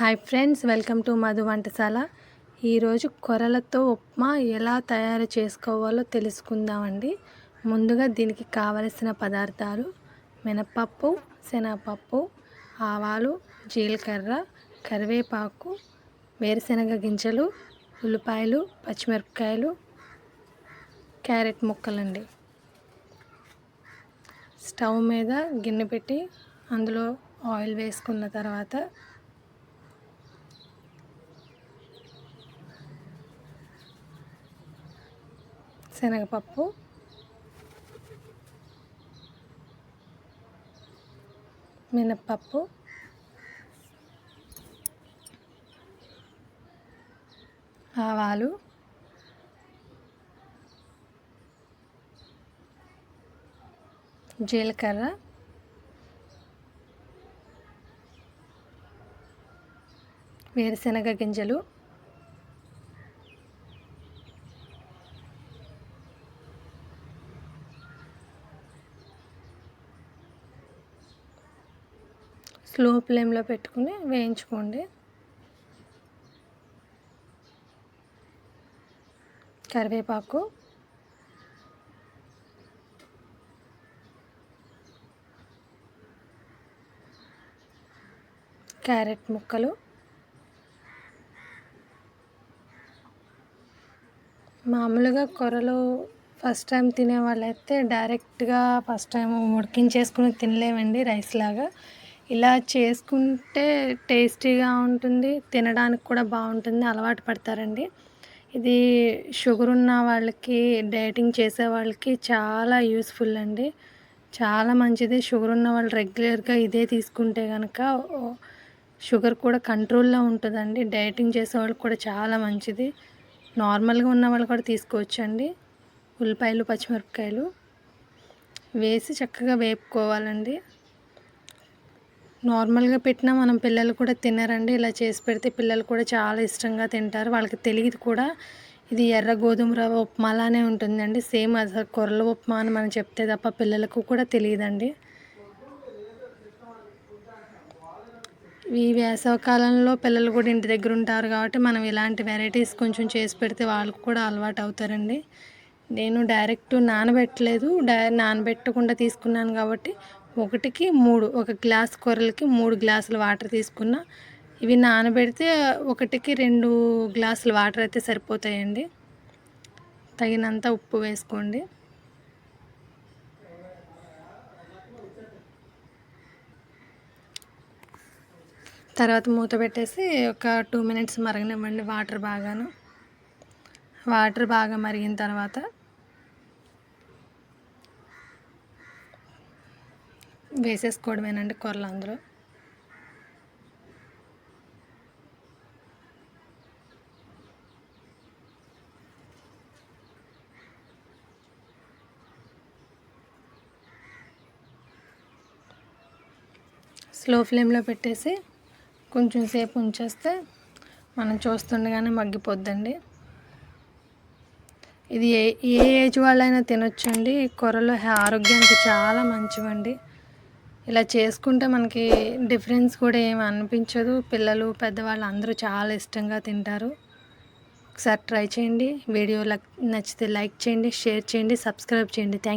Hi friends welcome to Madhu వంటశాల. ఈరోజు కొరలతో ఉప్మా ఎలా తయారు చేసుకోవాలో తెలుసుకుందామండి. ముందుగా దీనికి కావలసిన పదార్థాలు మినపప్పు శనగపప్పు ఆవాలు జీలకర్ర కరివేపాకు వేరుశనగ గింజలు ఉల్లిపాయలు పచ్చిమిరపకాయలు క్యారెట్ ముక్కలండి. స్టవ్ మీద గిన్నె పెట్టి అందులో ఆయిల్ వేసుకున్న తర్వాత శనగపప్పు. మినప్పప్పు. ఆవాలు. జీలకర్ర. వేరుశనగ గింజలు. స్లో ఫ్లేమ్లో పెట్టుకుని వేయించుకోండి. కరివేపాకు. క్యారెట్ ముక్కలు. మామూలుగా కూరలు ఫస్ట్ టైం తినే వాళ్ళైతే డైరెక్ట్గా ఫస్ట్ టైం ఉడికించేసుకుని తినలేమండి రైస్ లాగా. ఇలా చేసుకుంటే టేస్టీగా ఉంటుంది తినడానికి కూడా బాగుంటుంది అలవాటు పడతారండి. ఇది షుగర్ ఉన్న వాళ్ళకి డైటింగ్ చేసే వాళ్ళకి చాలా యూస్ఫుల్ అండి. చాలా మంచిది. షుగర్ ఉన్న వాళ్ళు రెగ్యులర్గా ఇదే తీసుకుంటే కనుక షుగర్ కూడా కంట్రోల్లో ఉంటుందండి. డైటింగ్ చేసే వాళ్ళకి కూడా చాలా మంచిది. నార్మల్గా ఉన్న వాళ్ళు కూడా తీసుకోవచ్చండి. ఉల్లిపాయలు పచ్చిమిరపకాయలు వేసి చక్కగా వేపుకోవాలండి. నార్మల్గా పెట్టినా మనం పిల్లలు కూడా తినరండి. ఇలా చేసి పెడితే పిల్లలు కూడా చాలా ఇష్టంగా తింటారు. వాళ్ళకి తెలియదు కూడా. ఇది ఎర్ర గోధుమ రవ్వ ఉప్మాలానే ఉంటుందండి. సేమ్ అసలు కొర్రల ఉప్మా అని మనం చెప్తే తప్ప పిల్లలకు కూడా తెలియదండి. ఈ వేసవకాలంలో పిల్లలు కూడా ఇంటి దగ్గర ఉంటారు కాబట్టి మనం ఇలాంటి వెరైటీస్ కొంచెం చేసి పెడితే వాళ్ళకు కూడా అలవాటు అవుతారండి. నేను డైరెక్ట్ నానబెట్టలేదు. డై నానబెట్టకుండా తీసుకున్నాను కాబట్టి ఒకటికి మూడు ఒక గ్లాస్ కూరలకి మూడు గ్లాసులు వాటర్ తీసుకున్న. ఇవి నానబెడితే ఒకటికి రెండు గ్లాసులు వాటర్ అయితే సరిపోతాయండి. తగినంత ఉప్పు వేసుకోండి. తర్వాత మూత పెట్టేసి ఒక టూ మినిట్స్ మరగనివ్వండి వాటర్ బాగాను. వాటర్ బాగా మరిగిన తర్వాత వేసేసుకోవడమేనండి కూరలు అందరూ. స్లో ఫ్లేమ్లో పెట్టేసి కొంచెం సేపు ఉంచేస్తే మనం చూస్తుండగానే మగ్గిపోద్దండి. ఇది ఏ ఏ ఏజ్ వాళ్ళైనా తినొచ్చండి. కూరలు ఆరోగ్యానికి చాలా మంచివండి. ఇలా చేసుకుంటే మనకి డిఫరెన్స్ కూడా ఏమి అనిపించదు. పిల్లలు పెద్దవాళ్ళు అందరూ చాలా ఇష్టంగా తింటారు. ఒకసారి ట్రై చేయండి. వీడియో నచ్చితే లైక్ చేయండి షేర్ చేయండి సబ్స్క్రైబ్ చేయండి. థ్యాంక్